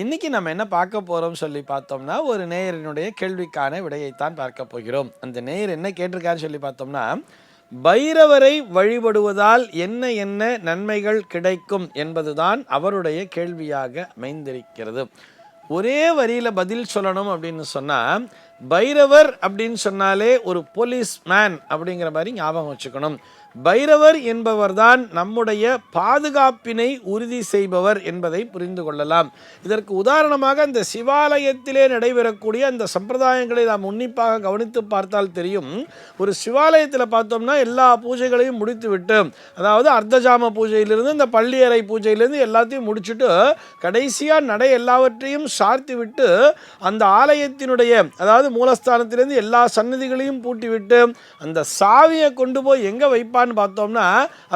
இன்னைக்கு நம்ம என்ன பார்க்க போகிறோம் சொல்லி பார்த்தோம்னா ஒரு நேயரினுடைய கேள்விக்கான விடையைத்தான் பார்க்க போகிறோம். அந்த நேயர் என்ன கேட்டிருக்காருன்னு சொல்லி பார்த்தோம்னா பைரவரை வழிபடுவதால் என்ன என்ன நன்மைகள் கிடைக்கும் என்பதுதான் அவருடைய கேள்வியாக அமைந்திருக்கிறது. ஒரே வரியில் பதில் சொல்லணும் அப்படின்னு சொன்னால் பைரவர் அப்படின்னு சொன்னாலே ஒரு போலீஸ் மேன் அப்படிங்கிற மாதிரி ஞாபகம் வச்சுக்கணும். பைரவர் என்பவர்தான் நம்முடைய பாதுகாப்பினை உறுதி செய்பவர் என்பதை புரிந்து கொள்ளலாம். இதற்கு உதாரணமாக இந்த சிவாலயத்திலே நடைபெறக்கூடிய அந்த சம்பிரதாயங்களை நாம் உன்னிப்பாக கவனித்து பார்த்தால் தெரியும். ஒரு சிவாலயத்தில் பார்த்தோம்னா எல்லா பூஜைகளையும் முடித்துவிட்டு அதாவது அர்த்தஜாம பூஜையிலிருந்து இந்த பள்ளியறை பூஜையிலிருந்து எல்லாத்தையும் முடிச்சுட்டு கடைசியாக நடை எல்லாவற்றையும் சார்த்தி விட்டு அந்த ஆலயத்தினுடைய அதாவது மூலஸ்தானத்திலிருந்து எல்லா சன்னதிகளையும் பூட்டிவிட்டு அந்த சாவியை கொண்டு போய் எங்கே வைப்பான்னு பார்த்தோம்னா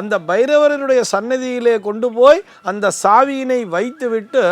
அந்த பைரவரனுடைய சன்னதியிலே கொண்டு போய் அந்த சாவியினை வைத்து விட்டு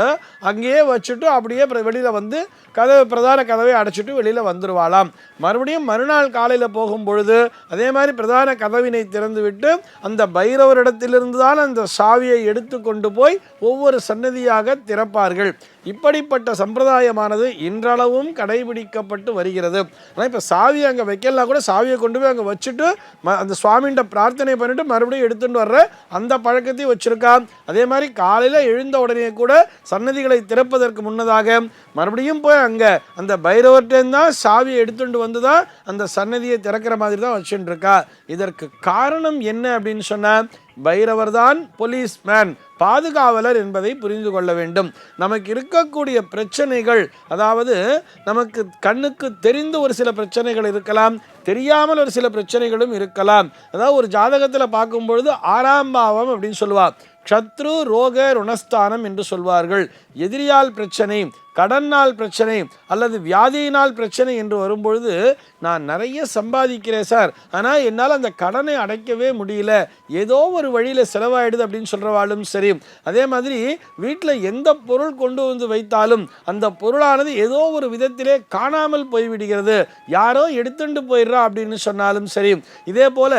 அங்கேயே வச்சுட்டு அப்படியே வெளியில் வந்து கதவு பிரதான கதவை அடைச்சிட்டு வெளியில் வந்துடுவாளாம் மறுபடியும் மறுநாள் காலையில் போகும் பொழுது அதே மாதிரி பிரதான கதவினை திறந்து விட்டு அந்த பைரவரிடத்திலிருந்து தான் அந்த சாவியை எடுத்து கொண்டு போய் ஒவ்வொரு சன்னதியாக திறப்பார்கள். இப்படிப்பட்ட சம்பிரதாயமானது இன்றளவும் கடைபிடிக்கப்பட்டு வருகிறது. ஆனால் இப்போ சாவியை அங்கே வைக்கலாம் கூட சாவியை கொண்டு போய் அங்கே வச்சுட்டு ம அந்த சுவாமிகிட்ட பிரார்த்தனை பண்ணிவிட்டு மறுபடியும் எடுத்துட்டு வர்ற அந்த பழக்கத்தையும் வச்சுருக்கான் அதே மாதிரி காலையில் எழுந்த உடனே கூட சன்னதிகளை திறப்பதற்கு முன்னதாக மறுபடியும் போய் அங்கே அந்த பைரவர்கிட்டேருந்து தான் சாவியை எடுத்துட்டு வந்து தான் அந்த சன்னதியை திறக்கிற மாதிரி தான் வச்சுட்டு இருக்கா. இதற்கு காரணம் என்ன அப்படின்னு சொன்னால் பைரவர் தான் போலீஸ் மேன் பாதுகாவலர் என்பதை புரிந்து கொள்ள வேண்டும். நமக்கு இருக்கக்கூடிய பிரச்சனைகள் அதாவது நமக்கு கண்ணுக்கு தெரிந்து ஒரு சில பிரச்சனைகள் இருக்கலாம் தெரியாமல் ஒரு சில பிரச்சனைகளும் இருக்கலாம். அதாவது ஒரு ஜாதகத்தில் பார்க்கும் பொழுது ஆறாம் பாவம் அப்படின்னு சொல்லுவாள் சத்ரு ரோக ருணஸ்தானம் என்று சொல்வார்கள். எதிரியால் பிரச்சனை கடனால் பிரச்சனை அல்லது வியாதியினால் பிரச்சனை என்று வரும்பொழுது நான் நிறைய சம்பாதிக்கிறேன் சார். ஆனால் என்னால் அந்த கடனை அடைக்கவே முடியல. ஏதோ ஒரு வழியில் செலவாயிடுது அப்படின்னு சொல்கிறவாளும் சரி. அதே மாதிரி வீட்டில் எந்த பொருள் கொண்டு வந்து வைத்தாலும் அந்த பொருளானது ஏதோ ஒரு விதத்திலே காணாமல் போய்விடுகிறது. யாரோ எடுத்துட்டு போயிடுறா அப்படின்னு சொன்னாலும் சரி. இதே போல்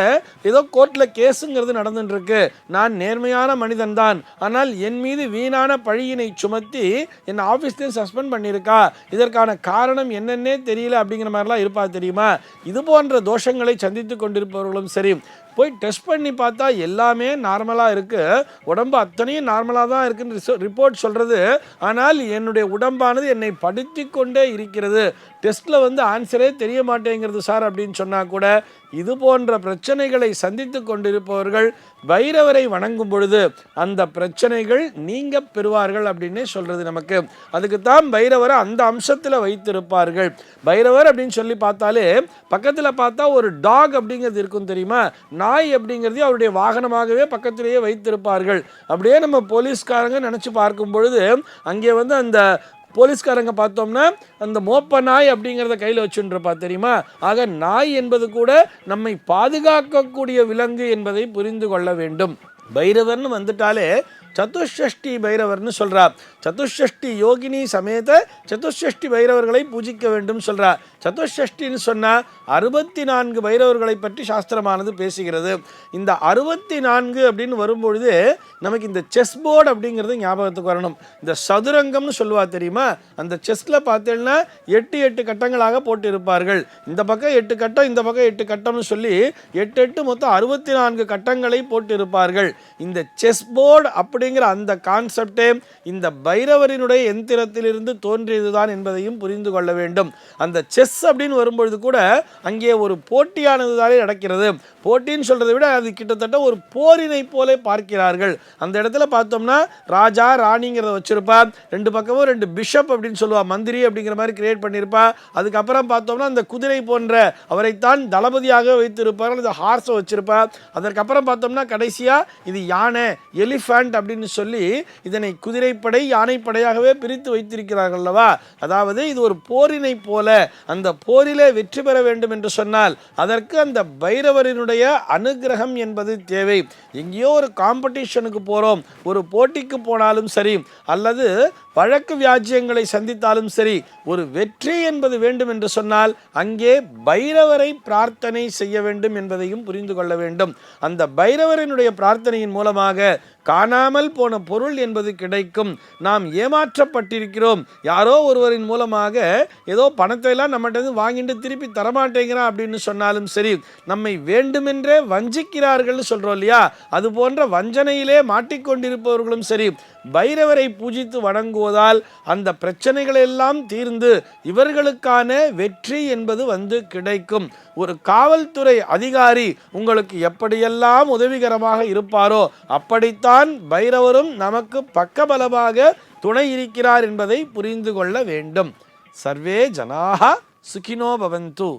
ஏதோ கோர்ட்டில் கேஸுங்கிறது நடந்துட்டுருக்கு. நான் நேர்மையான மனிதன் தான் ஆனால் என் மீது வீணான பழியினை சுமத்தி என் ஆஃபீஸ்லேயும் சஸ்பெண்ட் பண்ணியிருக்கா? இதற்கான காரணம் என்னன்னே தெரியல அப்படிங்கிற மாதிரிலாம் இருப்பா தெரியுமா? இது போன்ற தோஷங்களை சந்தித்து கொண்டிருப்பவர்களும் சரி. போய் டெஸ்ட் பண்ணி பார்த்தா எல்லாமே நார்மலாக இருக்குது உடம்பு அத்தனையும் நார்மலாக தான் இருக்குன்னு ரிப்போர்ட் சொல்கிறது ஆனால் என்னுடைய உடம்பானது என்னை படுத்தி கொண்டே இருக்கிறது. டெஸ்ட்டில் வந்து ஆன்சரே தெரிய மாட்டேங்கிறது சார் அப்படின்னு சொன்னால் கூட இது போன்ற பிரச்சனைகளை சந்தித்து கொண்டிருப்பவர்கள் வைரவரை வணங்கும் பொழுது அந்த பிரச்சனைகள் நீங்க பெறுவார்கள் அப்படின்னே சொல்றது நமக்கு. அதுக்கு தான் பைரவரை அந்த அம்சத்தில் வைத்திருப்பார்கள். பைரவர் அப்படின்னு சொல்லி பார்த்தாலே பக்கத்தில் பார்த்தா ஒரு டாக் அப்படிங்கிறது இருக்கும் தெரியுமா? நாய் அப்படிங்கிறது அவருடைய வாகனமாகவே பக்கத்திலேயே வைத்திருப்பார்கள். அப்படியே நம்ம போலீஸ்காரங்க நினச்சி பார்க்கும் பொழுது அங்கே வந்து அந்த போலீஸ்காரங்க பார்த்தோம்னா அந்த மோப்ப நாய் அப்படிங்கிறத கையில் வச்சுருப்பா தெரியுமா? ஆக நாய் என்பது கூட நம்மை பாதுகாக்கக்கூடிய விலங்கு என்பதை புரிந்து கொள்ள வேண்டும். பைரவர்னு வந்துட்டாலே சதுஷ்டி பைரவர்னு சொல்றா சதுஷ்டி யோகினி சமேத சதுஷ்டி பைரவர்களை பூஜிக்க வேண்டும் சொல்றா சதுஷ்டின்னு சொன்னா அறுபத்தி நான்கு பைரவர்களை பற்றி சாஸ்திரமானது பேசுகிறது. இந்த அறுபத்தி நான்கு அப்படின்னு வரும்பொழுது நமக்கு இந்த செஸ் போர்டு அப்படிங்கிறது ஞாபகத்துக்கு வரணும். இந்த சதுரங்கம்னு சொல்லுவா தெரியுமா? அந்த செஸ்ல பார்த்தேன்னா எட்டு எட்டு கட்டங்களாக போட்டு இருப்பார்கள் இந்த பக்கம் எட்டு கட்டம் இந்த பக்கம் எட்டு கட்டம்னு சொல்லி எட்டு எட்டு மொத்தம் அறுபத்தி நான்கு கட்டங்களை போட்டிருப்பார்கள். இந்த செஸ் போர்டு அப்படிங்கிற அந்த கான்செப்டே இந்த பைரவரினுடைய எந்திரத்திலிருந்து தோன்றியதுதான் என்பதையும் புரிந்து கொள்ள வேண்டும். அந்த செஸ் அப்படின்னு வரும்பொழுது கூட அங்கே ஒரு போட்டியானது தானே நடக்கிறது. போட்டின்னு சொல்றதை விட அது கிட்டத்தட்ட ஒரு போரினை போலே பார்க்கிறார்கள். அந்த இடத்துல பார்த்தோம்னா ராஜா ராணிங்கிறத வச்சுருப்பா. ரெண்டு பக்கமும் ரெண்டு பிஷப் அப்படின்னு சொல்லுவா. மந்திரி அப்படிங்கிற மாதிரி கிரியேட் பண்ணியிருப்பா அதுக்கப்புறம் பார்த்தோம்னா அந்த குதிரை போன்ற அவரைத்தான் தளபதியாக வைத்திருப்பார்கள் அந்த ஹார்ஸை வச்சுருப்பா. அதற்கப்புறம் பார்த்தோம்னா கடைசியாக இது யானை எலிஃபண்ட் அப்படின்னு சொல்லி இதனை குதிரைப்படை யானைப்படையாகவே பிரித்து வைத்திருக்கிறார்கள் அல்லவா? அதாவது இது ஒரு போரினை போல அந்த போரிலே வெற்றி பெற வேண்டும் என்று சொன்னால் அதற்கு அந்த பைரவரினுடைய அனுகிரகம் என்பது தேவை. எங்கேயோ ஒரு காம்படிஷனுக்கு போகிறோம் ஒரு போட்டிக்கு போனாலும் சரி அல்லது வழக்கு வியாஜ்யங்களை சந்தித்தாலும் சரி ஒரு வெற்றி என்பது வேண்டும் என்று சொன்னால் அங்கே பைரவரை பிரார்த்தனை செய்ய வேண்டும் என்பதையும் புரிந்து கொள்ள வேண்டும். அந்த பைரவரினுடைய பிரார்த்தனையின் மூலமாக காணாமல் போன பொருள் என்பது கிடைக்கும். நாம் ஏமாற்றப்பட்டிருக்கிறோம். யாரோ ஒருவரின் மூலமாக ஏதோ பணத்தை எல்லாம் நம்மகிட்ட வாங்கிட்டு திருப்பி தரமாட்டேங்கிறான் அப்படின்னு சொன்னாலும் சரி நம்மை வேண்டுமென்றே வஞ்சிக்கிறார்கள்னு சொல்கிறோம் இல்லையா? அது போன்ற வஞ்சனையிலே மாட்டிக்கொண்டிருப்பவர்களும் சரி பைரவரை பூஜித்து வணங்குவதால் அந்த பிரச்சனைகள் எல்லாம் தீர்ந்து இவர்களுக்கான வெற்றி என்பது வந்து கிடைக்கும். ஒரு காவல்துறை அதிகாரி உங்களுக்கு எப்படியெல்லாம் உதவிகரமாக இருப்பாரோ அப்படித்தான் பைரவரும் நமக்கு பக்கபலமாக துணை இருக்கிறார் என்பதை புரிந்து கொள்ள வேண்டும். சர்வே ஜனாக சுகினோ பவந்து.